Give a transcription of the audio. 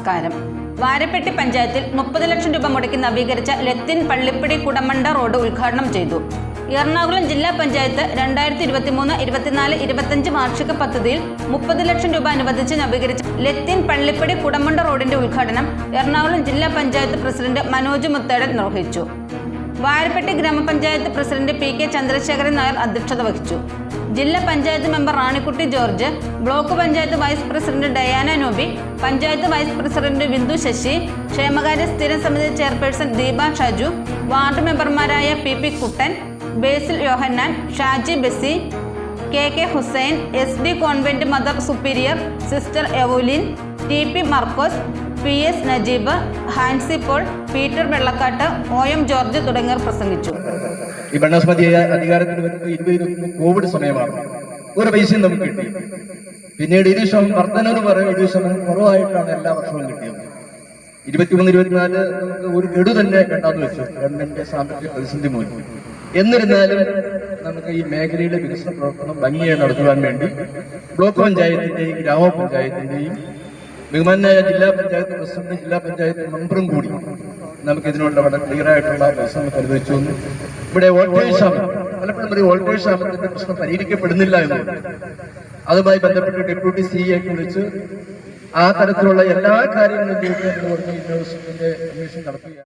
നമസ്കാരം. വാരപ്പെട്ടി പഞ്ചായത്തിൽ മുപ്പത് ലക്ഷം രൂപ മുടക്കി നവീകരിച്ച ലത്തിൻ പള്ളിപ്പടി കുടമണ്ട റോഡ് ഉദ്ഘാടനം ചെയ്തു. എറണാകുളം ജില്ലാ പഞ്ചായത്ത് രണ്ടായിരത്തി ഇരുപത്തിമൂന്ന് ഇരുപത്തിനാല് ഇരുപത്തഞ്ച് വാർഷിക പദ്ധതിയിൽ മുപ്പത് ലക്ഷം രൂപ അനുവദിച്ച് നവീകരിച്ച ലത്തിൻ പള്ളിപ്പടി കുടമണ്ട റോഡിന്റെ ഉദ്ഘാടനം എറണാകുളം ജില്ലാ പഞ്ചായത്ത് പ്രസിഡന്റ് മനോജ് മുത്തേടൻ നിർവഹിച്ചു. വാരപ്പെട്ടി ഗ്രാമപഞ്ചായത്ത് president P K Chandrasekharan Nair അധ്യക്ഷത വഹിച്ചു. ജില്ലാ panchayat member Ranikutty George block panchayat vice president Diana Noby panchayat vice president Bindu Sasi ക്ഷേമകാര്യ സ്ഥിര സമിതി ചെയർപേഴ്സൺ ദീപ ഷാജു വാർഡ് മെമ്പർമാരായ P P Kuttan Basil Yohannan Shaji Basi K K Hussain S D convent mother superior sister Evolin T P Markose P S Najeeb Hansi Paul Peter Vellakkatt O M George തുടങ്ങിയവർ പ്രസംഗിച്ചു. ഈ ഭരണസമിതി അധികാരത്തിൽ Covid സമയമാണ്. ഒരു പൈസയും നമുക്ക് കിട്ടി. പിന്നീട് ഇരു ശതമാനം വർധന പറയും ഇരു ശതമാനം കുറവായിട്ടാണ് എല്ലാ വർഷവും കിട്ടിയത്. ഇരുപത്തിമൂന്ന് ഇരുപത്തിനാല് നമുക്ക് ഒരു ഗഡു തന്നെ കണ്ടാന്ന് വെച്ചു. ഗവൺമെന്റിന്റെ സാമ്പത്തിക പ്രതിസന്ധി മൂലം. എന്നിരുന്നാലും നമുക്ക് ഈ മേഖലയുടെ വികസന പ്രവർത്തനം ഭംഗിയായി നടത്തുവാൻ വേണ്ടി ബ്ലോക്ക് പഞ്ചായത്തിന്റെയും ഗ്രാമപഞ്ചായത്തിന്റെയും ബഹുമാനായ ജില്ലാ പഞ്ചായത്ത് പ്രസിഡന്റ് ജില്ലാ പഞ്ചായത്ത് മെമ്പറും കൂടി നമുക്ക് ഇതിനോട് വളരെ ക്ലിയർ ആയിട്ടുള്ള പ്രശ്നം പരിഹരിച്ചു ഇവിടെ വോൾട്ടേജ് ക്ഷാമം പലപ്പോഴും ഒരു വോൾട്ടേജ് ക്ഷാമത്തിന്റെ പ്രശ്നം പരിഹരിക്കപ്പെടുന്നില്ല എന്ന്. അതുമായി ബന്ധപ്പെട്ട് ഡെപ്യൂട്ടി സി എ വിളിച്ച് ആ തരത്തിലുള്ള എല്ലാ കാര്യങ്ങളും യൂണിവേഴ്സിറ്റിന്റെ അന്വേഷണം നടത്തുക